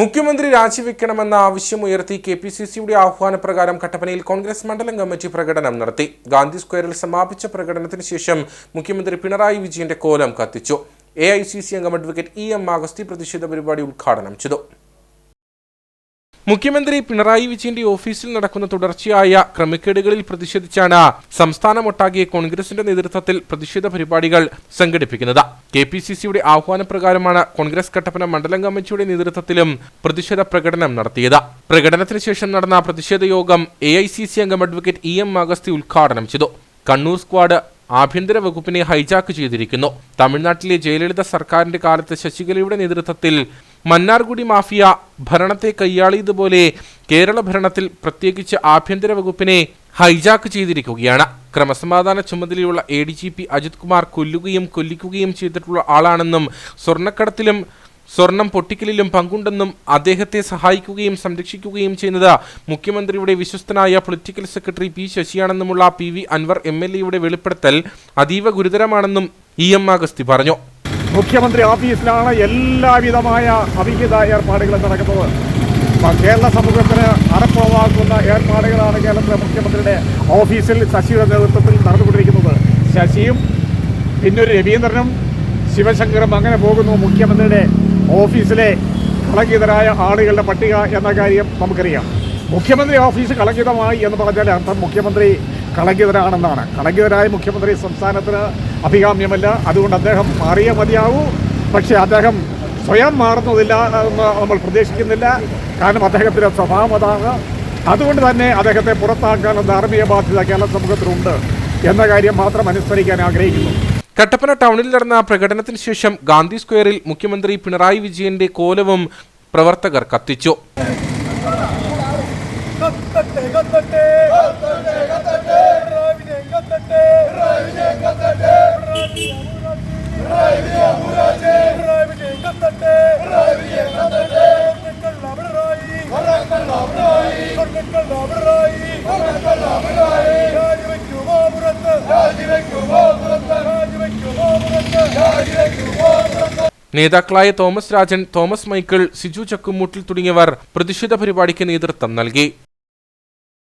മുഖ്യമന്ത്രി രാജിവെക്കണമെന്ന ആവശ്യം ഉയർത്തി കെ പി സി സിയുടെ ആഹ്വാനപ്രകാരം കട്ടപ്പനയിൽ കോൺഗ്രസ് മണ്ഡലം കമ്മിറ്റി പ്രകടനം നടത്തി. ഗാന്ധി സ്ക്വയറിൽ സമാപിച്ച പ്രകടനത്തിന് ശേഷം മുഖ്യമന്ത്രി പിണറായി വിജയന്റെ കോലം കത്തിച്ചു. എ ഐ സി സി അംഗം അഡ്വക്കേറ്റ് ഇ എം ആഗസ്തി പ്രതിഷേധ പരിപാടി ഉദ്ഘാടനം ചെയ്തു. മുഖ്യമന്ത്രി പിണറായി വിജയന്റെ ഓഫീസിൽ നടക്കുന്ന തുടർച്ചയായ ക്രമക്കേടുകളിൽ പ്രതിഷേധിച്ചാണ് സംസ്ഥാനമൊട്ടാകെ കോൺഗ്രസിന്റെ നേതൃത്വത്തിൽ പ്രതിഷേധ പരിപാടികൾ സംഘടിപ്പിക്കുന്നത്. കെ പി സി സിയുടെ ആഹ്വാനപ്രകാരമാണ് കോൺഗ്രസ് കട്ടപ്പന മണ്ഡലം കമ്മിറ്റിയുടെ നേതൃത്വത്തിലും പ്രതിഷേധ പ്രകടനം നടത്തിയത്. പ്രകടനത്തിന് ശേഷം നടന്ന പ്രതിഷേധ യോഗം എ ഐ സി സി അംഗം അഡ്വക്കേറ്റ് ഇ എം അഗസ്തി ഉദ്ഘാടനം ചെയ്തു. കണ്ണൂർ സ്ക്വാഡ് ആഭ്യന്തര വകുപ്പിനെ ഹൈജാക്ക് ചെയ്തിരിക്കുന്നു. തമിഴ്നാട്ടിലെ ജയലളിത സർക്കാരിന്റെ കാലത്ത് ശശികലയുടെ നേതൃത്വത്തിൽ മന്നാർഗുഡി മാഫിയ ഭരണത്തെ കൈയാളിയതുപോലെ കേരള ഭരണത്തിൽ പ്രത്യേകിച്ച് ആഭ്യന്തര വകുപ്പിനെ ഹൈജാക്ക് ചെയ്തിരിക്കുകയാണ്. ക്രമസമാധാന ചുമതലയുള്ള A D G P Ajith Kumar കൊല്ലുകയും കൊല്ലിക്കുകയും ചെയ്തിട്ടുള്ള ആളാണെന്നും സ്വർണക്കടത്തിലും സ്വർണം പൊട്ടിക്കലിലും പങ്കുണ്ടെന്നും അദ്ദേഹത്തെ സഹായിക്കുകയും സംരക്ഷിക്കുകയും ചെയ്യുന്നത് മുഖ്യമന്ത്രിയുടെ വിശ്വസ്തനായ political secretary P ശശിയാണെന്നുമുള്ള P V Anvar M L എയുടെ വെളിപ്പെടുത്തൽ അതീവ ഗുരുതരമാണെന്നും ഇ എം അഗസ്തി പറഞ്ഞു. മുഖ്യമന്ത്രി ഓഫീസിലാണ് എല്ലാവിധമായ അവിഹിത ഏർപ്പാടുകളും നടക്കുന്നത്. കേരള സമൂഹത്തിന് അറപ്പുളവാക്കുന്ന ഏർപ്പാടുകളാണ് കേരളത്തിലെ മുഖ്യമന്ത്രിയുടെ ഓഫീസിൽ ശശിയുടെ നേതൃത്വത്തിൽ നടന്നുകൊണ്ടിരിക്കുന്നത്. ശശിയും പിന്നൊരു രവീന്ദ്രനും ശിവശങ്കറും അങ്ങനെ പോകുന്നു മുഖ്യമന്ത്രിയുടെ ഓഫീസിലെ കളങ്കിതരായ ആളുകളുടെ പട്ടിക എന്ന കാര്യം നമുക്കറിയാം. മുഖ്യമന്ത്രി ഓഫീസ് കളങ്കിതമായി എന്ന് പറഞ്ഞാൽ അർത്ഥം മുഖ്യമന്ത്രി കളങ്കിതരാണെന്നാണ് കളങ്കിതരായ മുഖ്യമന്ത്രി സംസ്ഥാനത്തിന് അഭികാമ്യമല്ല. അതുകൊണ്ട് അദ്ദേഹം മാറിയേ മതിയാവൂ. പക്ഷേ അദ്ദേഹം സ്വയം മാറുന്നതില്ല എന്ന് നമ്മൾ പ്രതീക്ഷിക്കുന്നില്ല. കാരണം അദ്ദേഹത്തിന്റെ സ്വഭാവം അതാണ്. അതുകൊണ്ട് തന്നെ അദ്ദേഹത്തെ പുറത്താക്കാനുള്ള ധാർമ്മിക ബാധ്യത കേരള സമൂഹത്തിലുണ്ട് എന്ന കാര്യം മാത്രം അനുസ്മരിക്കാൻ ആഗ്രഹിക്കുന്നു. കട്ടപ്പന ടൗണിൽ നടന്ന പ്രകടനത്തിന് ശേഷം ഗാന്ധി സ്ക്വയറിൽ മുഖ്യമന്ത്രി പിണറായി വിജയന്റെ കോലവും പ്രവർത്തകർ കത്തിച്ചു. നേതാക്കളായ Thomas Rajan Thomas Michael Siju Chakkumoottil തുടങ്ങിയവർ പ്രതിഷേധ പരിപാടിക്ക് നേതൃത്വം നൽകി.